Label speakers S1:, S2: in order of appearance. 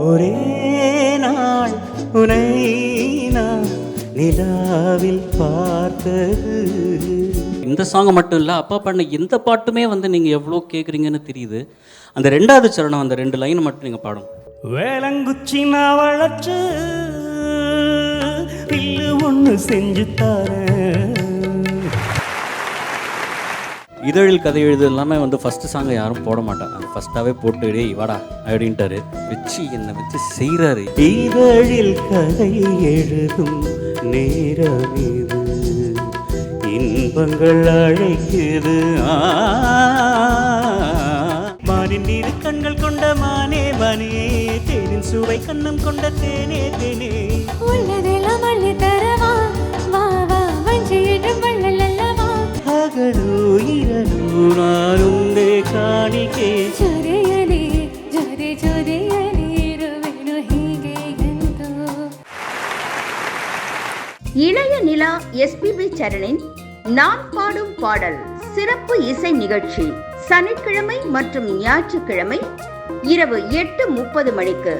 S1: ஒரே நாள் உனை நான் நிலாவில் பார்த்தது
S2: இந்த சாங் மட்டும் இல்லை அப்பா பாடின எந்த பாட்டுமே வந்து நீங்கள் எவ்வளோ கேட்குறீங்கன்னு தெரியுது. அந்த ரெண்டாவது சரணம் அந்த ரெண்டு லைன் மட்டும் நீங்கள் பாடும்
S1: வேலங்குச்சி நான் பில்லு ஒன்று செஞ்சு தரேன்
S2: இதழில் கதை எழுது எல்லாமே வந்து ஃபஸ்ட்டு சாங்கை யாரும் போட மாட்டாங்க. அது ஃபஸ்ட்டாகவே போட்டு வாடா அப்படின்ட்டாரு. வச்சு என்னை வச்சு செய்கிறாரு
S1: இதழில் கதை எழுதும் நேரம் இது. இன்பங்கள் அழைக்குது ஆ. மானின் இரு கண்கள் கொண்ட மானே மானே தேனின் சுவை கண்ணம் கொண்ட தேனே தேனே. ಕಾಣಿಕೆ
S3: ಜೊರೆಯಲಿ ಜೊರೆ ಜೊರೆಯಲಿ ಇರುವೆನು ಹೀಗೆ ಎಂದು
S4: இளைய நிலா எஸ்பிபி சரணின் நான் பாடும் பாடல் சிறப்பு இசை நிகழ்ச்சி சனிக்கிழமை மற்றும் ஞாயிற்றுக்கிழமை இரவு எட்டு முப்பது மணிக்கு